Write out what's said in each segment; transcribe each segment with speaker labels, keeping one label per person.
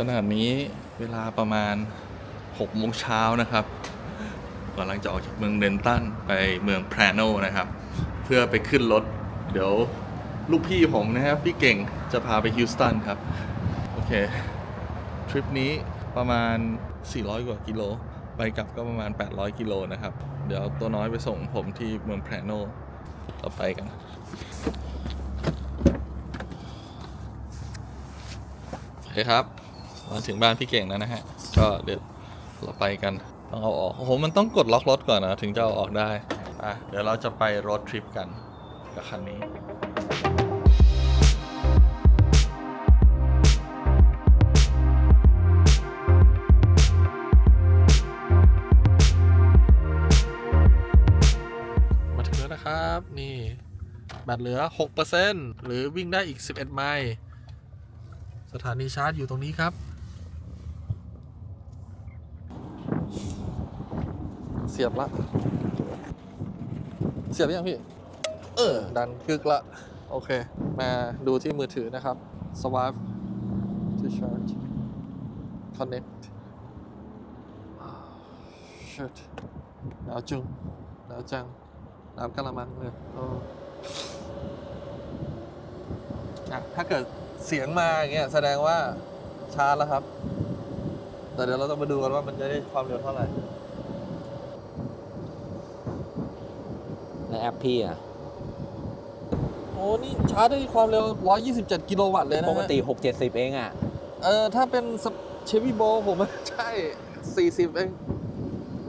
Speaker 1: ขณะนี้เวลาประมาณ6โมงเช้านะครับกำลังจะออกจากเมืองเดนตันไปเมืองแพรโนนะครับ เพื่อไปขึ้นรถ เดี๋ยวลูกพี่ผมนะครับพี่เก่งจะพาไปฮิวสตันครับ โอเค ทริปนี้ประมาณ 400 กว่ากิโล ไปกลับก็ประมาณ 800 กิโลนะครับ เดี๋ยวตัวน้อยไปส่งผมที่เมืองแพรโนเราไปกันโอเคครับ มาถึงบ้านพี่เก่งแล้วนะฮะ ก็เดี๋ยวเราไปกัน ต้องเอาออก โอ้โห มันต้องกดล็อกรถก่อนนะ ถึงจะเอาออกได้ อะ เดี๋ยวเราจะไปรถทริปกันกับคันนี้มาถึงแล้วนะครับนี่แบตเหลือ 6%หรือวิ่งได้อีก 11 ไมล์ สถานีชาร์จอยู่ตรงนี้ครับ สียบละ เสียบยังพี่ เออ ดันกึกละ โอเค มาดูที่มือถือนะครับ swipe to charge connect shit หนาวจุงหนาวจังน้ำกะละมังเลยอะถ้าเกิดเสียงมาอย่างเงี้ยแสดงว่าชาร์จแล้วครับ แต่เดี๋ยวเราต้องมาดูกันว่ามันจะได้ความเร็วเท่าไหร่
Speaker 2: ในแอ ปพี่อะ
Speaker 1: โอ้ นี่ชาร์จได้ความเร็ว 127 กิโลวัตต์เลยนะ
Speaker 2: ป
Speaker 1: ฮะ
Speaker 2: กติ 6 7 0 เองอะ
Speaker 1: เออ ถ้าเป็นเชฟ y ีโบผมว่าใช่ 40 เอง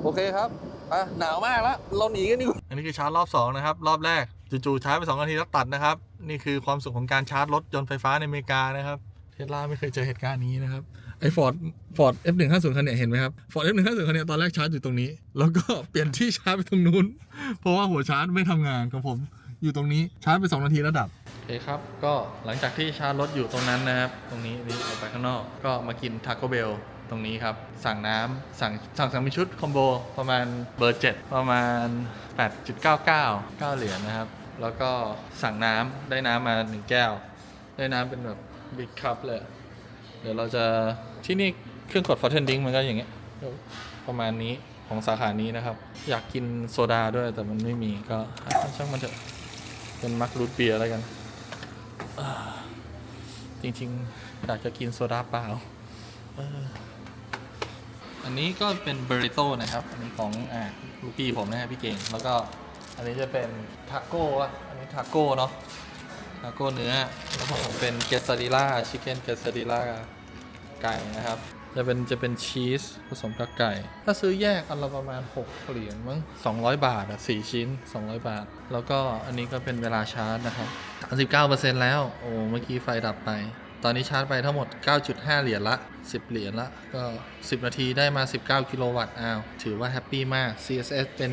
Speaker 1: โอเคครับอะหนาวมากแล้ว เราหนีกันดีกว่า อันนี้คือชาร์จรอบ2นะครับ รอบแรกจู่ๆชาร์จไป2นาทีแล้วตัดนะครับ นี่คือความสุขของการชาร์จรถยนต์ไฟฟ้าในอเมริกานะครับ เทสลาไม่เคยเจอเหตุการณ์นี้นะครับ ไอ้ฟอร์ดฟอร์ด F150 คันเนี้ยเห็นไหมครับฟอร์ด F150 คันเนี้ยตอนแรกชาร์จอยู่ตรงนี้ แล้วก็เปลี่ยนที่ชาร์จไปตรงนู้น เพราะว่าหัวชาร์จไม่ทำงานของผม อยู่ตรงนี้ชาร์จไป 2 นาทีแล้วดับโอเคครับ ก็หลังจากที่ชาร์จรถอยู่ตรงนั้นนะครับ ตรงนี้นี่ออกไปข้างนอก ก็มากินทาโกเบลตรงนี้ครับ สั่งน้ำสั่งสั่งสั่งเป็นชุดคอมโบประมาณเบอร์ 7 ประมาณ 8.99 9 เหรียญนะครับ แล้วก็สั่งน้ำได้น้ำมา 1 แก้ว ได้น้ำเป็นแบบ บิ๊กคัพเลย เดี๋ยวเราจะที่นี่เครื่องกดฟอร์เทนดิ้งมันก็อย่างเงี้ยประมาณนี้ของสาขานี้นะครับ อยากกินโซดาด้วยแต่มันไม่มีก็ช่างมันเถอะเป็นมักรูทเบียร์แล้วกัน จริงๆ อยากจะกินโซดาเปล่าอันนี้ก็เป็นเบริโตนะครับ อันนี้ของอ่าลูกพี่ผมนะฮะพี่เก่ง แล้วก็อันนี้จะเป็นทาโก้อะอันนี้ทาโก้เนาะาโก้เนื้อแล้วของผมเป็นเกสซาริล่าชิคเก้นเกสซาริล่าไก่นะครับ จะเป็นจะเป็นชีสผสมกับไก่ ถ้าซื้อแยกอันละประมาณ 6 เหรียญมั้ง200 บาทอะ4ชิ้น 200 บาท แล้วก็อันนี้ก็เป็นเวลาชาร์จนะครับ 39%แล้ว โอ้เมื่อกี้ไฟดับไป ตอนนี้ชาร์จไปทั้งหมด 9.5 เหรียญละ 10 เหรียญละ ก็ 10 นาทีได้มา 19 กิโลวัตต์อ้าว ถือว่าแฮปปี้มาก CSS เป็น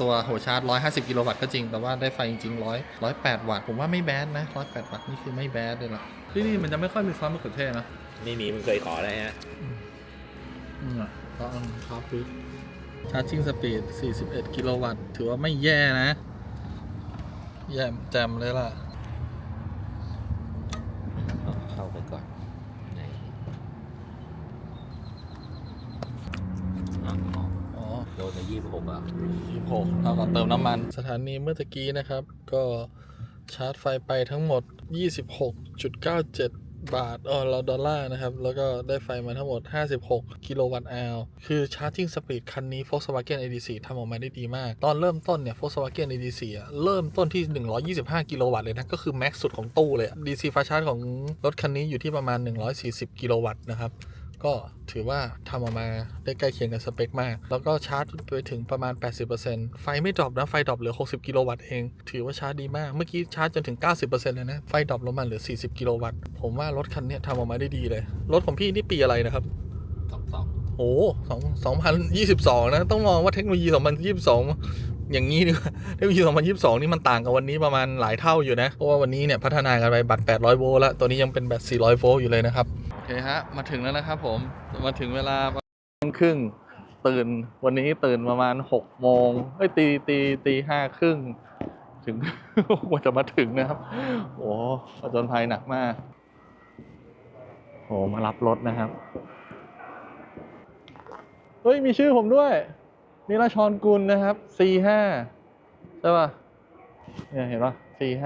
Speaker 1: ตัวหัวชาร์จ 150 กิโลวัตต์ก็จริง แต่ว่าได้ไฟจริงๆ 100 108 วัตต์ ผมว่าไม่แบดนะ 108 วัตต์นี่คือไม่แบดเลยล่ะ ที่นี่มันจะไม่ค่อยมีซอสมะเขือเทศนะ
Speaker 2: นี่หนีมันเคยขอได้ฮะ
Speaker 1: อืมอะก็อันครับพี่ชาร์จิ่งสปีด 41 กิโลวัตต์ ถือว่าไม่แย่นะ แย่แจมเลยล่ะ
Speaker 2: เข้าไปก่อนไหนอะอ๋อ
Speaker 1: อ๋อ
Speaker 2: ยี่สิบหกอะ
Speaker 1: 26เอาก่อนเติมน้ำมัน สถานีเมื่อตะกี้นะครับ ก็ชาร์จไฟไปทั้งหมด 26.97 บาทอ๋อเราดอลลาร์นะครับ แล้วก็ได้ไฟมาทั้งหมด 56 กิโลวัตต์อาวคือชาร์จิ่งสปีดคันนี้ Volkswagen ID4 ทำออกมาได้ดีมาก ตอนเริ่มต้นเนี่ย Volkswagen ID4 อะเริ่มต้นที่ 125 กิโลวัตต์เลยนะ ก็คือแม็กซ์สุดของตู้เลย DC fast charge ของรถคันนี้อยู่ที่ประมาณ 140 กิโลวัตต์นะครับ ก็ถือว่าทำออกมาได้ใกล้เคียงกับสเปคมาก แล้วก็ชาร์จไปถึงประมาณ 80%ไฟไม่ดรอปนะ ไฟดรอปเหลือ 60 กิโลวัตต์เอง ถือว่าชาร์จดีมาก เมื่อกี้ชาร์จจนถึง 90%เลยนะ ไฟดรอปลงมาเหลือ 40 กิโลวัตต์ ผมว่ารถคันเนี้ยทำออกมาได้ดีเลย รถของพี่นี่ปีอะไรนะครับ
Speaker 2: สองสอง
Speaker 1: โอ้สองสองพันยี่สิบสองนะ ต้องมองว่าเทคโนโลยีสองพันยี่สิบสองอย่างนี้ดีกว่าเทคโนโลยีสองพันยี่สิบสองนี่มันต่างกับวันนี้ประมาณหลายเท่าอยู่นะ เพราะว่าวันนี้เนี่ยพัฒนากันไปบัตรแปดร้อยโวลต์แล้วตัวนี้ยังเป็นแบตสี่ร้อยโวลต์อยู่เลยนะครับโอเคฮะ มาถึงแล้วนะครับผม มาถึงเวลาครึ่ง ตื่น วันนี้ตื่นประมาณหกโมงเอ้ยตีตีตีห้าครึ่ง ถึงกว่าจะมาถึงนะครับ โอ้ผจญภัยหนักมากโหมารับรถนะครับ เฮ้ย มีชื่อผมด้วย นิรชรกุลนะครับ C5 ใช่ป่ะ เนี่ยเห็นป่ะ C5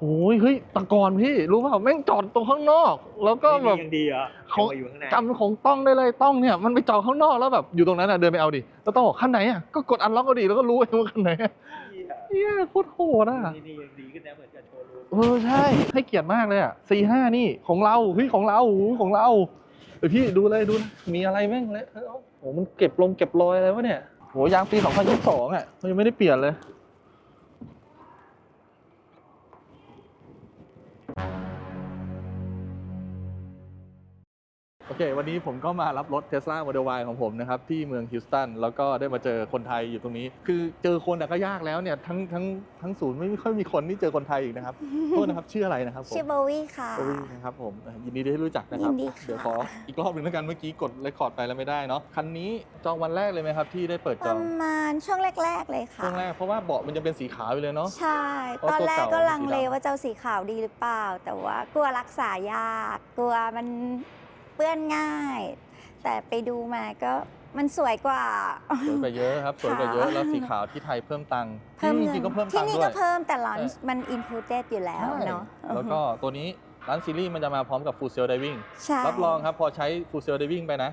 Speaker 1: โอ้ยเฮ้ยแตะกอนพี่รู้เปล่าแม่งจอดตรงข้างนอก แล้วก็แบบ
Speaker 2: ยังดีเหรอ
Speaker 1: เขา
Speaker 2: ยังมาอยู่ข้างใน
Speaker 1: จำของต้องได้เลยต้องเนี่ยมันไปจอดข้างนอกแล้วแบบอยู่ตรงนั้นอะเดินไปเอาดิแล้วต้องบอกขั้นไหนอะก็กดอันล็อกเอาดิแล้วก็รู้เองว่าขั้นไหนอะเฮียโคตรโหดอะ
Speaker 2: นี่นี่ยังดีขึ้นนะเหมือนกับโชว์รูม
Speaker 1: เออใช่ให้เกียรติมากเลยอะสี่ห้านี่ของเราเฮ้ยของเราหูของเราเดี๋ยวพี่ดูเลยดูนะมีอะไรแม่งเลยเออเอาโหมันเก็บลงเก็บรอยอะไรวะเนี่ยโหยางปี2022อะมันยังไม่ได้เปลี่ยนเลย โอเค วันนี้ผมก็มารับรถ Tesla Model Y ของผมนะครับ ที่เมืองฮิวสตัน แล้วก็ได้มาเจอคนไทยอยู่ตรงนี้ คือเจอคนอะก็ยากแล้วเนี่ยทั้งทั้งทั้งศูนย์ไม่ค่อยมีคนที่เจอคนไทยอีกนะครับ โทษนะครับ ชื่ออะไรนะครับผม
Speaker 3: ชื่อโบวี่ค่ะ
Speaker 1: โอ้ยนะครับผมเอ่อยินดีที่รู้จักนะครับ
Speaker 3: ยินดีค่ะ
Speaker 1: เดี๋ยวขออีกรอบหนึ่งแล้วกันเมื่อกี้กดเรคคอร์ดไปแล้วไม่ได้เนาะคันนี้จองวันแรกเลยไหมครับที่ได้เปิด
Speaker 3: ป
Speaker 1: จ
Speaker 3: ระ
Speaker 1: อง
Speaker 3: มาณช่วงแรก ๆ เลยค่ะ
Speaker 1: ช่วงแรกเพราะว่าเบาะมันจะเป็นสีขาวอยู่เลยเนาะ
Speaker 3: ใช่
Speaker 1: เพราะ
Speaker 3: ตอนแรก
Speaker 1: ตัวเก่า
Speaker 3: ก็ลังเล
Speaker 1: สีดำ
Speaker 3: ว่าจะเอาสีขาวดีหรือเปล่า แต่ว่ากลัวรักษายากกลัวมัน เปื้อนง่าย แต่ไปดูมาก็มันสวยกว่า
Speaker 1: สวยกว่าเยอะครับสวยกว่าเยอะ
Speaker 3: ค่ะ
Speaker 1: แล้วสีขาวที่ไทยเพิ่มตังค์
Speaker 3: เพิ่ม
Speaker 1: ที่
Speaker 3: เงิ
Speaker 1: จริงๆก็เพิ่ม
Speaker 3: ที่
Speaker 1: ตังค์
Speaker 3: นี่
Speaker 1: ด้ว
Speaker 3: ก็
Speaker 1: ย
Speaker 3: เพิ่มแต่ลอน
Speaker 1: ใช่
Speaker 3: มันอินคลูเดอยู่แล้ว
Speaker 1: ใช่
Speaker 3: เนาะ
Speaker 1: แล้วก็ตัวนี้ร้านซีรีส์มันจะมาพร้อมกับ Full Sail Diving
Speaker 3: ใช่
Speaker 1: รับรองครับพอใช้ Full Sail Diving ไปนะ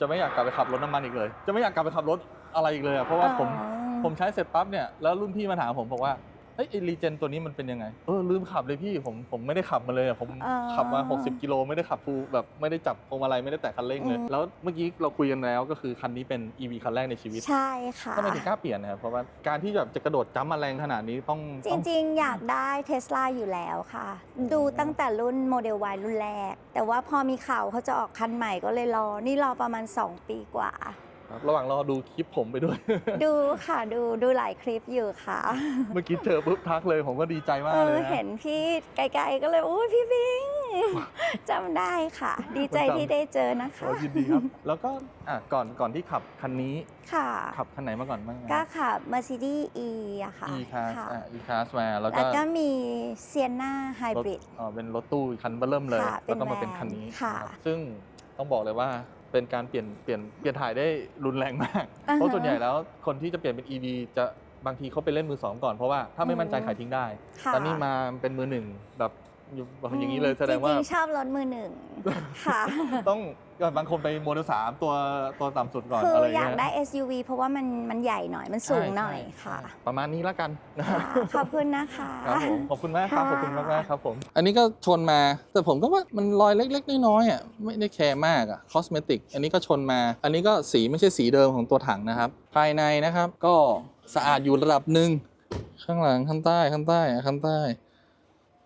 Speaker 1: จะไม่อยากกลับไปขับรถน้ำมันอีกเลย จะไม่อยากกลับไปขับรถอะไรอีกเลยอะเพราะว่าผม
Speaker 3: อ๋อ
Speaker 1: ผมใช้เสร็จปั๊บเนี่ยแล้วรุ่นพี่มาถามผมบอกว่า เฮ้ยไอรีเจนตัวนี้มันเป็นยังไง เออลืมขับเลยพี่ผมผมไม่ได้ขับมาเลยอะผม
Speaker 3: อ๋อ
Speaker 1: ขับมา 60 กิโลไม่ได้ขับฟูลแบบไม่ได้จับพวงมาลัยไม่ได้แตะคันเร่งเลย
Speaker 3: อืม
Speaker 1: แล้วเมื่อกี้เราคุยกันแล้วก็คือคันนี้เป็น EV คันแรกในชีวิต
Speaker 3: ใช่ค่ะ
Speaker 1: ทำไมถึงกล้าเปลี่ยนนะครับเพราะว่าการที่แบบจะกระโดดจ้ำมาแรงขนาดนี้ต้อง
Speaker 3: จ
Speaker 1: ต้อง
Speaker 3: ริงๆ อยากได้เทสลาอยู่แล้วค่ะ ดูตั้งแต่รุ่นโมเดล Y รุ่นแรก แต่ว่าพอมีข่าวเขาจะออกคันใหม่ก็เลยรอ นี่รอประมาณ 2 ปีกว่า
Speaker 1: ครับระหว่างรอดูคลิปผมไปด้วย
Speaker 3: ดูค่ะดูดูหลายคลิปอยู่ค่ะ
Speaker 1: เมื่อกี้เจอปุ๊บทักเลยผมก็ดีใจมา
Speaker 3: เอก
Speaker 1: เล
Speaker 3: อย
Speaker 1: นะ
Speaker 3: เห็นพี่ไกลๆก็เลยโอ้ยพี่บิงจำได้ค่ะ ดีใจ
Speaker 1: ผมจำ
Speaker 3: ที่ได้เจอนะ
Speaker 1: ขอ
Speaker 3: คะ
Speaker 1: ยินดีครับ แล้วก็อะก่อนก่อนที่ขับคันนี้
Speaker 3: ค่ะ
Speaker 1: ขับคันไหนมาก่อนบ้างนะ
Speaker 3: ก็ขับ Mercedes E อะค่ะ
Speaker 1: e class
Speaker 3: ค่ะ
Speaker 1: อะ e class มาแล้ว
Speaker 3: แล้
Speaker 1: ก็
Speaker 3: วก็มีเซียนาไฮ
Speaker 1: รถ
Speaker 3: บริด
Speaker 1: อ๋อเป็นรถตู้อีกคันเบอร์เริ่มเลย
Speaker 3: ค่ะ
Speaker 1: แล้วก็มา
Speaker 3: เป็
Speaker 1: เป็น
Speaker 3: น
Speaker 1: คันนี้
Speaker 3: ค่ะ
Speaker 1: นะครับซึ่งต้องบอกเลยว่า เป็นการเปลี่ยนเปลี่ยนเปลี่ยนถ่ายได้รุนแรงมาก
Speaker 3: อ่าฮะ
Speaker 1: เพราะส่วนใหญ่แล้วคนที่จะเปลี่ยนเป็น EV จะบางทีเขาไปเล่นมือสองก่อนเพราะว่าถ้าไม่มั่นใจ
Speaker 3: อืม
Speaker 1: ขายทิ้งได้
Speaker 3: ค่ะ
Speaker 1: แต่นี่มาเป็นมือหนึ่งแบบ อยู่แบบอย่างนี้เลยแสดงว่า
Speaker 3: จริงๆชอบรถมือหนึ่งค่ะ
Speaker 1: ต้องบางคนไปโมเดลสามตัวตัวต่ำสุดก่อน
Speaker 3: คือ
Speaker 1: อะไร
Speaker 3: อยาก
Speaker 1: เงี้ย
Speaker 3: ได้ SUV เพราะว่ามันมันใหญ่หน่อยมันสูงหน่อย
Speaker 1: ใช่
Speaker 3: ค่ะ
Speaker 1: ใช่ประมาณนี้แล้วกัน
Speaker 3: ค่ะขอบคุณนะคะ
Speaker 1: ครับผมขอบคุณมากครับ
Speaker 3: ค่ะ
Speaker 1: ขอบคุณมากมากๆครับผม อันนี้ก็ชนมา แต่ผมก็ว่ามันรอยเล็ก ๆ น้อยๆอะไม่ได้แคร์มากอะคอสเมติกอันนี้ก็ชนมา อันนี้ก็สีไม่ใช่สีเดิมของตัวถังนะครับ ภายในนะครับก็สะอาดอยู่ระดับหนึ่งข้างหลังข้างใต้ข้างใต้อะข้างใต้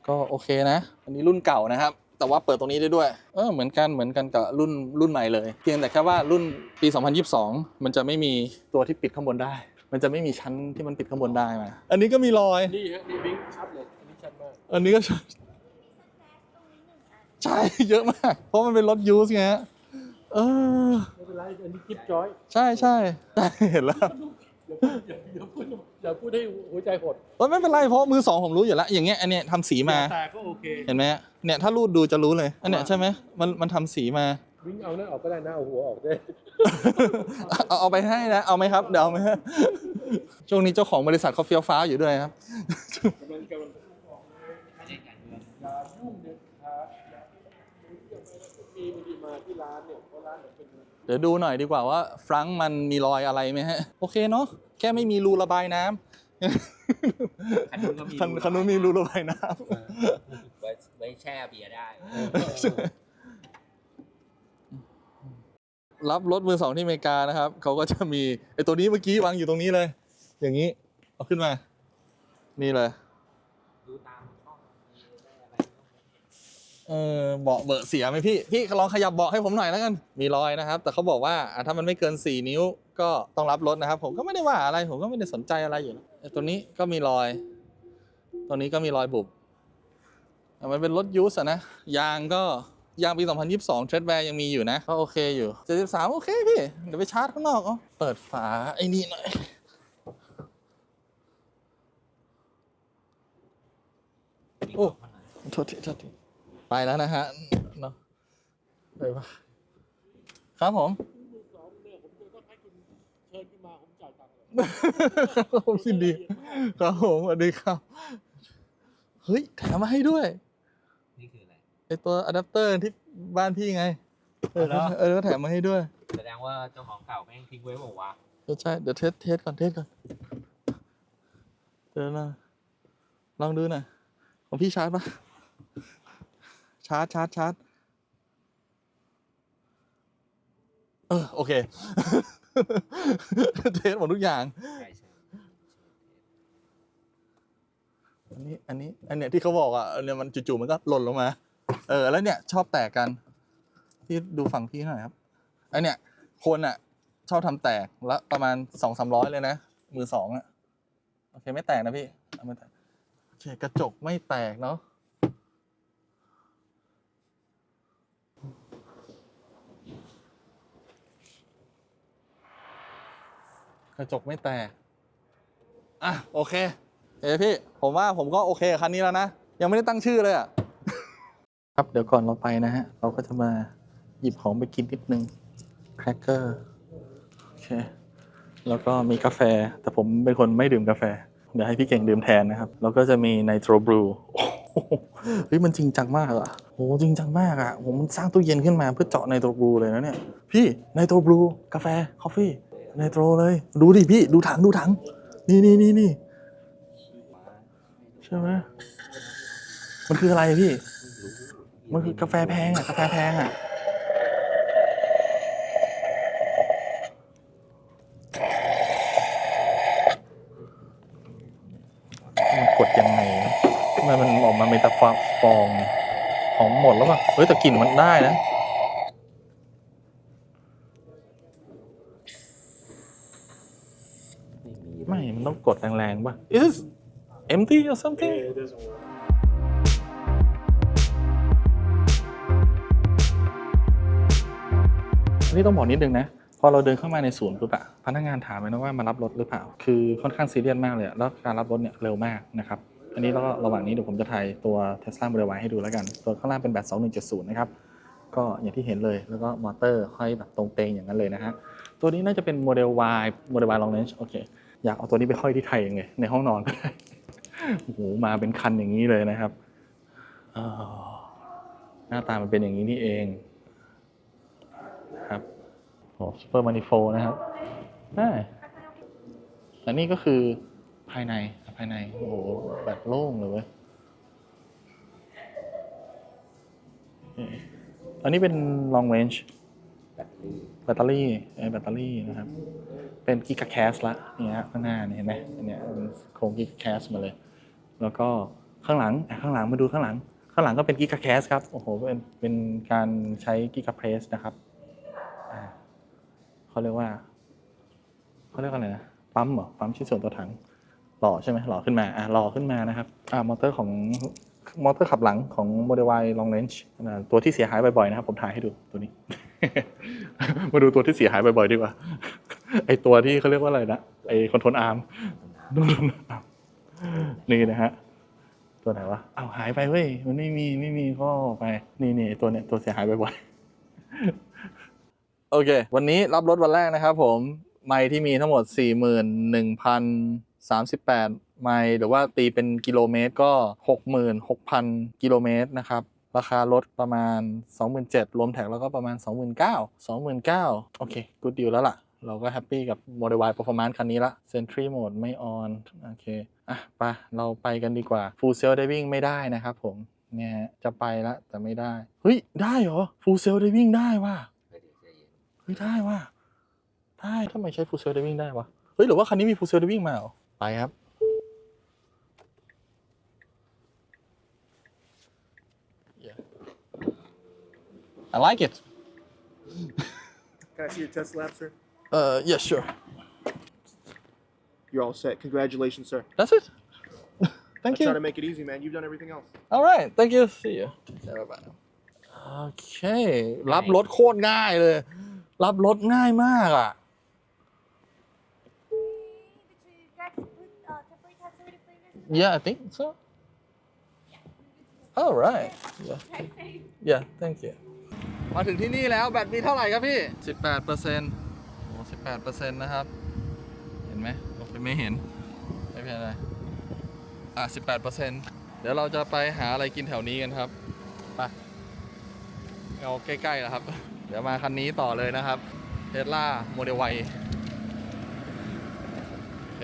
Speaker 1: ก็โอเคนะ อันนี้รุ่นเก่านะครับ แต่ว่าเปิดตรงนี้ได้ด้วย เออเหมือนกันเหมือนกันกับรุ่นรุ่นใหม่เลย เพียงแต่แค่ว่ารุ่นปี 2022 มันจะไม่มีตัวที่ปิดข้างบนได้ มันจะไม่มีชั้นที่มันปิดข้างบนได้มาอันนี้ก็มีรอย
Speaker 4: นี่ฮะนี่บิงชัดเลยอันนี้ชัดมาก
Speaker 1: อันนี้ก็ใช่ใช่เยอะมาก เพราะมันเป็นรถยูสไงฮะเออ
Speaker 4: ไม่เป็นไรอันนี้จิ๊บจอย
Speaker 1: ใช่ใช่ใช่เห็นแล้ว
Speaker 4: อย่าพูดอย่าอย่าพูดอย่าพูดให้หัวใจหด
Speaker 1: เออไม่เป็นไรเพราะมือสองผมรู้อยู่แล้วอย่างเงี้ยอันเนี้ยทำสีมา
Speaker 4: แต่ก็โอเค
Speaker 1: เห็นไหมฮะเนี่ยถ้ารูดดูจะรู้เลยอันเนี้ยใช่ไหมมันมันทำสีมา
Speaker 4: วิ่งเอานั่นออกก็ได้นะเอาหัวออกได้
Speaker 1: เอาเอาไปให้นะ เอาไหมครับ เดี๋ยวเอาไหมฮะช่วงนี้เจ้าของบริษัทเขาเฟี้ยวฟ้าวอยู่ด้วยครับ
Speaker 4: กำลังกำลังอย่ายุ่งเด็ดขาดอย่ามีมันดีมาที่ร้านเนี่ย เพราะร้าน เนี่ยเป็น
Speaker 1: เดี๋ยวดูหน่อยดีกว่าว่าฟรังก์มันมีรอยอะไรไหมฮะ โอเคเนาะแค่ไม่มีรูระบายน้ำ
Speaker 2: คันนู้นก็มี
Speaker 1: คันคันนู้นมีรูระบายน้
Speaker 2: ไว้ไว้แช่เบียร์ได้ำ
Speaker 1: รับรถมือสองที่อเมริกานะครับเขาก็จะมีไอตัวนี้เมื่อกี้วางอยู่ตรงนี้เลย อย่างนี้ เอาขึ้นมา นี่เลย
Speaker 2: ดูตามช่องได้อะไร
Speaker 1: เออเบาะเบอะเสียไหมพี่ พี่ลองขยับเบาะให้ผมหน่อยแล้วกัน มีรอยนะครับ แต่เขาบอกว่าอะถ้ามันไม่เกิน 4 นิ้วก็ต้องรับรถนะครับ ผมก็ไม่ได้ว่าอะไร ผมก็ไม่ได้สนใจอะไรอยู่นะไอ้ตัวนี้ก็มีรอย ตัวนี้ก็มีรอยบุบอะมันเป็นรถยูสอะนะ ยางก็ยางปี 2022 เทรดแวร์ยังมีอยู่นะ ก็โอเคอยู่ 73 โอเคพี่ เดี๋ยวไปชาร์จข้างนอกเอาเปิดฝาไอ้นี่หน่อย โอ้ โทษทีโทษที ไปแล้วนะฮะเนาะไปปะครับผม
Speaker 4: มือสองเนี่ยผมจะต้องให้คุณเชิญขึ้นมาผมจ่ายตังค์เลย
Speaker 1: ครับผมยินดี ครับผมสวัสดีครับ เฮ้ยแถมมาให้ด้วย
Speaker 2: นี่คืออะไร
Speaker 1: ไอตัวอะแดปเตอร์ที่บ้านพี่ไง เออ
Speaker 2: เหรอ
Speaker 1: เออก็แถมมาให้ด้วย
Speaker 2: แสดงว่าเจ้าของเก่าแม่งทิ้งไว้บอกว่า
Speaker 1: เดี๋ยวใช่เดี๋ยวเทสเทสก่อนเทสก่อนเดี๋ยวนะลองดูหน่อยของพี่ชาร์จปะ ชาร์จชาร์จชาร์จเออโอเค เทสหมดทุกอย่าง
Speaker 2: ใช่ใช่
Speaker 1: อันนี้อันนี้อันเนี้ยที่เขาบอกอะอันเนี้ยมันจู่ๆมันก็หล่นลงมา เออ แล้วเนี่ยชอบแตกกันพี่ดูฝั่งพี่หน่อยครับอันเนี้ยคนอะ ชอบทำแตกแล้วประมาณสองสามร้อยเลยนะมือสองอะโอเคไม่แตกนะพี่เอาไม่แตกโอเคกระจกไม่แตกเนาะ กระจกไม่แตก อะ โอเค เอ้ยพี่ ผมว่าผมก็โอเคกับคันนี้แล้วนะ ยังไม่ได้ตั้งชื่อเลยอะ ครับเดี๋ยวก่อนเราไปนะฮะ เราก็จะมาหยิบของไปกินนิดนึงแครกเกอร์โอเค แล้วก็มีกาแฟ แต่ผมเป็นคนไม่ดื่มกาแฟ เดี๋ยวให้พี่เก่งดื่มแทนนะครับ แล้วก็จะมีไนโตรบลูเฮ้ยมันจริงจังมากอะโหจริงจังมากอะผมมันสร้างตู้เย็นขึ้นมาเพื่อเจาะไนโตรบลูเลยนะเนี่ย พี่ไนโตรบลูกาแฟ คอฟฟี่ ไนโตรเลย ดูดิพี่ ดูถังดูถัง นี่นี่นี่นี่ใช่ไหมมันคืออะไรพี่ มันคือกาแฟแพงอะกาแฟแพงอะมันกดยังไงทำไมมันออกมาเป็นตะฟองหอมหมดแล้วป่ะ เฮ้ยแต่กลิ่นมันได้นะ
Speaker 2: ไม่มี
Speaker 1: ไม่ มันต้อง กดแรงๆป่ะ is it empty or something
Speaker 4: it doesn't work
Speaker 1: อันนี้ต้องบอกนิดนึงนะ พอเราเดินเข้ามาในศูนย์ปุ๊บอะพนักงานถามเลยนะว่ามารับรถหรือเปล่า คือค่อนข้างซีเรียสมากเลยอะแล้วการรับรถเนี่ยเร็วมากนะครับ อันนี้แล้วก็ระหว่างนี้เดี๋ยวผมจะถ่ายตัว Tesla Model Y ให้ดูแล้วกัน ตัวข้างล่างเป็นแบต2170 นะครับ ก็อย่างที่เห็นเลย แล้วก็มอเตอร์ห้อยแบบตรงเตงอย่างนั้นเลยนะฮะ ตัวนี้น่าจะเป็น Model Y Model Y Long Range โอเค อยากเอาตัวนี้ไปห้อยที่ไทยยังไงในห้องนอนก็ได้โอ้โหมาเป็นคันอย่างนี้เลยนะครับหน้าตามันเป็นอย่างนี้นี่เองครับโอ้ซูเปอร์มานิโฟนะครับได้และนี่ก็คือภายในภายใน โอ้โห แบบโล่งเลยเว้ยอันนี้เป็น long range
Speaker 2: แบตเตอรี่
Speaker 1: แบตเตอรี่เอ่อแบตเตอรี่นะครับ เป็นกิกะแคสละเนี่ยฮะข้างหน้าเนี่ยเห็นไหมอันเนี่ยเป็นโครงกิกะแคสมาเลย แล้วก็ข้างหลังข้างหลังมาดูข้างหลัง ข้างหลังก็เป็นกิกะแคสครับโอ้โหเป็นเป็นการใช้กิกะเพรสนะครับเขาเรียกว่าเขาเรียกว่าอะไรนะปั๊มเหรอปั๊มชิ้นส่วนตัวถังหล่อใช่ไหมหล่อขึ้นมาอะหล่อขึ้นมานะครับอ่ามอเตอร์ของมอเตอร์ขับหลังของ Model Y Long Range อ่าตัวที่เสียหายบ่อยๆนะครับ ผมถ่ายให้ดูตัวนี้ มาดูตัวที่เสียหายบ่อยๆดีกว่า ไอตัวที่เขาเรียกว่าอะไรนะ ไอคอนโทรลอาร์มดูอาร์มนี่นะฮะ ตัวไหนวะอ้าวหายไปเว้ย มันไม่มีไม่มีก็ไป นี่นี่ตัวเนี้ยตัวเสียหายบ่อยๆ โอเค วันนี้รับรถวันแรกนะครับผม ไมล์ที่มีทั้งหมด 41,038 ไมล์หรือว่าตีเป็นกิโลเมตรก็ 66,000 กิโลเมตรนะครับ ราคารถประมาณ 27,000รวมแท็กแล้วก็ประมาณ 29,000 29,000 โอเคกูดดีลแล้วล่ะ เราก็แฮปปี้กับ Model Y Performance คันนี้ละ Sentry Mode ไม่ออน โอเค อะไปเราไปกันดีกว่า Full Sail Diving ไม่ได้นะครับผม เนี่ยจะไปละแต่ไม่ได้ เฮ้ย ได้เหรอ Full Sail Diving ได้ว่ะ
Speaker 2: เฮ้
Speaker 1: ย ได้ว่ะได้ทำไมใช้ Full Sail Diving ได้วะ เฮ้ย หรือว่าคันนี้มี Full Sail Diving มาเหรอ ไปครับ I like it.
Speaker 5: Can I see your test lab, sir?
Speaker 1: Uh, yeah, sure.
Speaker 5: You're all set. Congratulations, sir.
Speaker 1: That's it. Thank
Speaker 5: I try
Speaker 1: you.
Speaker 5: to make it easy, man. You've done everything else.
Speaker 1: All right. Thank you. See you. Bye bye. โอเค รับรถโคตรง่ายเลย รับรถง่ายมากอ่ะ
Speaker 3: Did you get uh, temporary tax certificate?
Speaker 1: Yeah, I think so. Oh right yeah yeah thank you มาถึงที่นี่แล้วแบตมีเท่าไหร่ครับพี่ 18เปอร์เซ็นต์โอ้18เปอร์เซ็นต์นะครับ เห็นไหมโอเคไม่เห็น ไม่เป็นไร อะ18เปอร์เซ็นต์เดี๋ยวเราจะไปหาอะไรกินแถวนี้กันครับ ไป เอาใกล้ๆแล้วครับ เดี๋ยวมาคันนี้ต่อเลยนะครับเทสลาโมเดล Y โอเค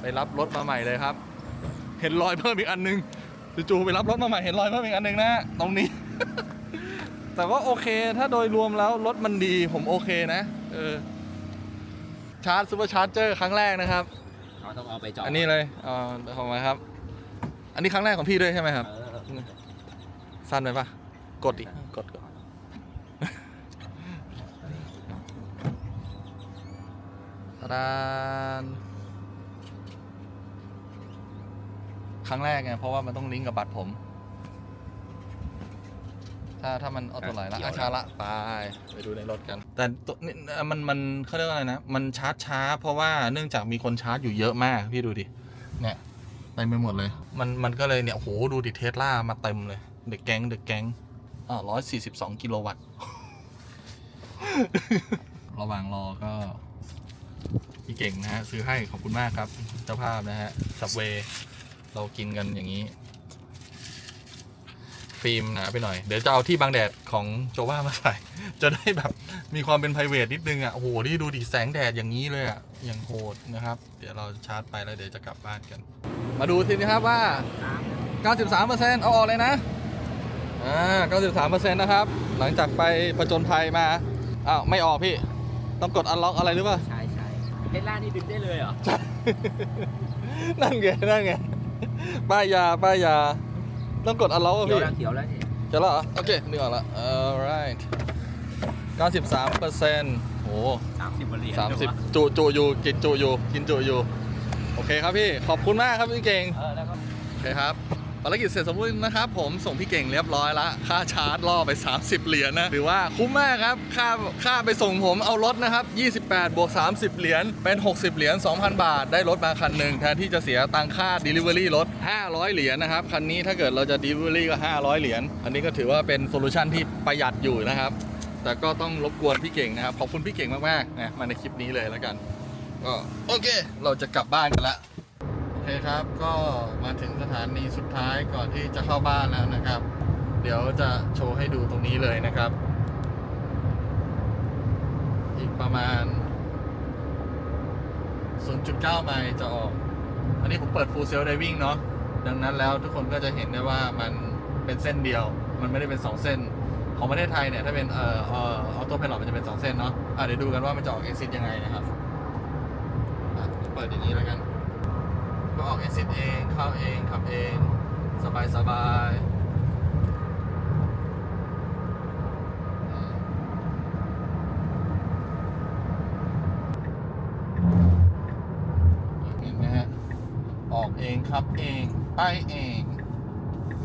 Speaker 1: ไปรับรถมาใหม่เลยครับ เห็นรอยเพิ่มอีกอันนึงจู่ๆไปรับรถมาใหม่เห็นรอยเพิ่มอีกอันนึงนะตรงนี้ แต่ว่าโอเค ถ้าโดยรวมแล้วรถมันดีผมโอเคนะ เออ ชาร์จซูเปอร์ชาร์เจอร์ครั้งแรกนะครับ
Speaker 2: เขาต้องเอาไปจอด
Speaker 1: อันนี้เลยเอ่อของมาครับ อันนี้ครั้งแรกของพี่ด้วยใช่ไหมครับ
Speaker 2: เออ
Speaker 1: สั้นไปปะกดดิกดกดตาดานครั้งแรกไงเพราะว่ามันต้องลิงก์กับบัตรผม ถ้าถ้ามันเอาตัวไหนละอาชาละไปไปดูในรถกัน แต่ตัวนี่มันมันเขาเรียกว่าอะไรนะ มันชาร์จช้า เพราะว่าเนื่องจากมีคนชาร์จอยู่เยอะมาก พี่ดูดิ เนี่ยเต็มไปหมดเลย มันมันก็เลยเนี่ยโอ้โหดูดิเทสลามาเต็มเลย เดอะแก๊งเดอะแก๊งอ่าร้อยสี่สิบสองกิโลวัตต์ ระหว่างรอก็พี่เก่งนะฮะ ซื้อให้ขอบคุณมากครับเจ้าภาพนะฮะสับเวเรากินกันอย่างนี้ ฟิล์มหนาไปหน่อย เดี๋ยวจะเอาที่บังแดดของโจว่ามาใส่ จะได้แบบมีความเป็น p r i v a t นิดนึงอะโอ้โหนี่ดูดิแสงแดดอย่างนี้เลยอะอย่างโหดนะครับ เดี๋ยวเราชาร์จไปแล้วเดี๋ยวจะกลับบ้านกัน มาดูทีนะครับว่า 93%เอาออกเลยนะอ่า93%นะครับ หลังจากไปประจนภัยมาอ้าวไม่ออกพี่ ต้องกดอันล็อกอะไรหรือเปล่า
Speaker 2: ใช่ใช่เทสลานี่ดึงได้เลยเหรอ
Speaker 1: นั่นไงนั่นไงป้ายยาป้ายยา ต้องกดอันล็อกอะ
Speaker 2: เขียว
Speaker 1: พี่
Speaker 2: แล้วเขียวแล้วนี่
Speaker 1: เจะแล้วเหรอ โอเคนึกออกละ alright 93เปอร์เซ็นต์โอ้
Speaker 2: สามสิบเหรียญ
Speaker 1: สามสิบจุจุอยู่กินจุอยู่กินจุอยู่ โอเคครับพี่ ขอบคุณมากครับพี่เก่ง
Speaker 2: เออแล้วก็
Speaker 1: โอเคครับ ภารกิจเสร็จสมบูรณ์นะครับผมส่งพี่เก่งเรียบร้อยละค่าชาร์จล่อไป 30 เหรียญนะถือว่าคุ้มมากครับค่าค่าไปส่งผมเอารถนะครับ 28 บวก 30 เหรียญเป็น 60 เหรียญ2,000 บาท ได้รถมาคันหนึ่งแทนที่จะเสียตังค่า Delivery รถ 500 เหรียญนะครับ คันนี้ถ้าเกิดเราจะ Delivery ก็ 500 เหรียญอันนี้ก็ถือว่าเป็นโซลูชันที่ประหยัดอยู่นะครับแต่ก็ต้องรบกวนพี่เก่งนะครับขอบคุณพี่เก่งมากๆนะมาในคลิปนี้เลยแล้วกันก็โอเค เราจะกลับบ้านกันละ เคครับ ก็มาถึงสถานีสุดท้ายก่อนที่จะเข้าบ้านแล้วนะครับ เดี๋ยวจะโชว์ให้ดูตรงนี้เลยนะครับ อีกประมาณ 0.9 ไมล์จะออก อันนี้ผมเปิด full sail diving เนาะดังนั้นแล้วทุกคนก็จะเห็นได้ว่ามันเป็นเส้นเดียว มันไม่ได้เป็น 2 เส้น ของประเทศไทยเนี่ย ถ้าเป็นเอ่อเอ่อออโต้พายロมันจะเป็น 2 เส้นเนาะอะเดี๋ยวดูกันว่ามันจะออก exit ยังไงนะครับเปิดอย่างนี้แล้วกัน ก็ออก exit เองเข้าเองขับเอง สบายสบายอ่าเห็นไหมฮะออกเองขับเองไปเอง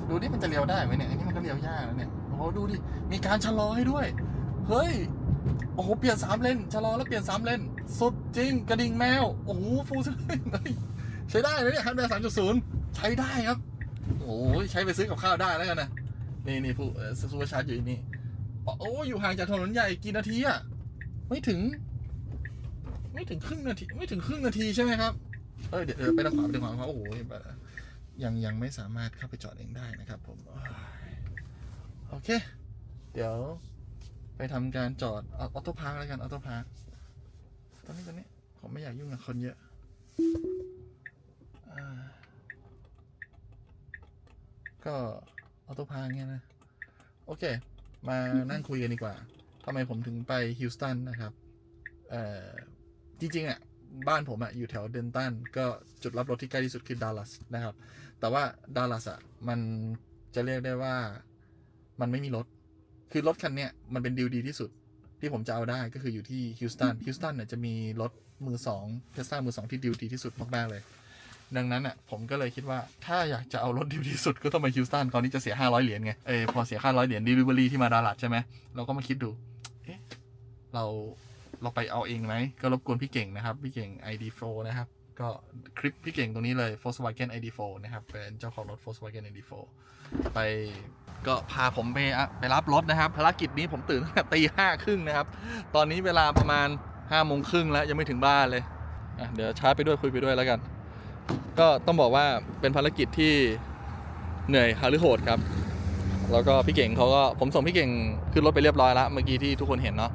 Speaker 1: ดูดิมันจะเลี้ยวได้ไหมเนี่ยอันนี้มันก็เลี้ยวยากแล้วเนี่ยโอ้โหดูดิมีการชะลอให้ด้วย เฮ้ยโอ้โห เปลี่ยนสามเลนชะลอแล้วเปลี่ยนสามเลน สุดจริง กระดิ่งแมว โอ้โห ฟูลสเลนเฮ้ย ใช้ได้เลยเนี่ยฮันแบร์สามจุดศูนย์ใช้ได้ครับ โอ้ยใช้ไปซื้อกับข้าวได้แล้วกันนะนี่นี่ฟูซูเปอร์ชาร์จอยู่ที่นี่โอ้อยู่ห่างจากถนนใหญ่กี่นาทีอะไม่ถึง ไม่ถึงครึ่งนาที ไม่ถึงครึ่งนาทีใช่ไหมครับเอ้ยเดี๋ยวเดี๋ยวไปทางขวาไปทางขวาครับโอ้โหยังยังไม่สามารถเข้าไปจอดเองได้นะครับ ผมโอ้ยโอเค เดี๋ยวไปทำการจอดออโต้พาร์คแล้วกันออโต้พาร์คตอนนี้ตอนนี้ผมไม่อยากยุ่งกับคนเยอะ ก็ออโต้พาร์เงี้ยนะ โอเค มานั่งคุยกันดีกว่าทำไมผมถึงไปฮิลสตันนะครับ เอ่อ จริง ๆ อะ บ้านผมอะ อยู่แถวเดนตัน ก็จุดรับรถที่ใกล้ที่สุดคือดัลลัสนะครับ แต่ว่าดัลลัสอะ มันจะเรียกได้ว่ามันไม่มีรถ คือรถคันเนี้ยมันเป็นดีลดีที่สุดที่ผมจะเอาได้ก็คืออยู่ที่ฮิลสตัน ฮิลสตันเนี่ยจะมีรถมือสองเทสลามือสองที่ดีลดีที่สุดมากๆเลย ดังนั้นอะผมก็เลยคิดว่าถ้าอยากจะเอารถดีลดีสุดก็ต้องไปฮิลสตันตอนนี้จะเสีย 500 เหรียญไงเออพอเสีย 500 เหรียญ delivery ที่มาดาลัดใช่ไหมเราก็มาคิดดูเอ๊ะเราเราไปเอาเองไหมก็รบกวนพี่เก่งนะครับ พี่เก่ง ID4 นะครับ ก็คลิปพี่เก่งตรงนี้เลย Volkswagen ID4 นะครับเป็นเจ้าของรถ Volkswagen ID4 ไปก็พาผมไปอะไปรับรถนะครับ ภารกิจนี้ผมตื่นตั้งแต่ตีห้าครึ่งนะครับ ตอนนี้เวลาประมาณ5้าโมงครึ่งแล้วยังไม่ถึงบ้านเลย เดี๋ยวชาร์จไปด้วยคุยไปด้วยแล้วกัน ก็ต้องบอกว่าเป็นภารกิจที่เหนื่อยหาหรือโหดครับ แล้วก็พี่เก่งเขาก็ผมส่งพี่เก่งขึ้นรถไปเรียบร้อยแล้วเมื่อกี้ที่ทุกคนเห็นเนาะ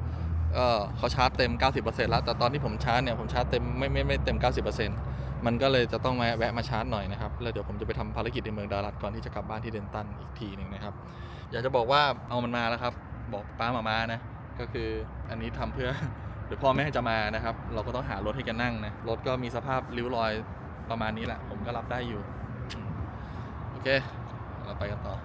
Speaker 1: ก็เขาชาร์จเต็ม 90%แล้วแต่ตอนที่ผมชาร์จเนี่ยผมชาร์จเต็มไม่ไม่ไม่เต็ม 90%มันก็เลยจะต้องมาแวะมาชาร์จหน่อยนะครับแล้วเดี๋ยวผมจะไปทำภารกิจในเมืองดารัตก่อนที่จะกลับบ้านที่เดนตันอีกทีหนึ่งนะครับ อยากจะบอกว่าเอามันมาแล้วครับ บอกป้ามามานะก็คืออันนี้ทำเพื่อเดี๋ยวพ่อแม่จะมานะครับ เราก็ต้องหารถให้กันนั่งนะรถก็มีสภาพริ้วรอย ประมาณนี้แหละ ผมก็รับได้อยู่ โอเค เราไปกันต่อ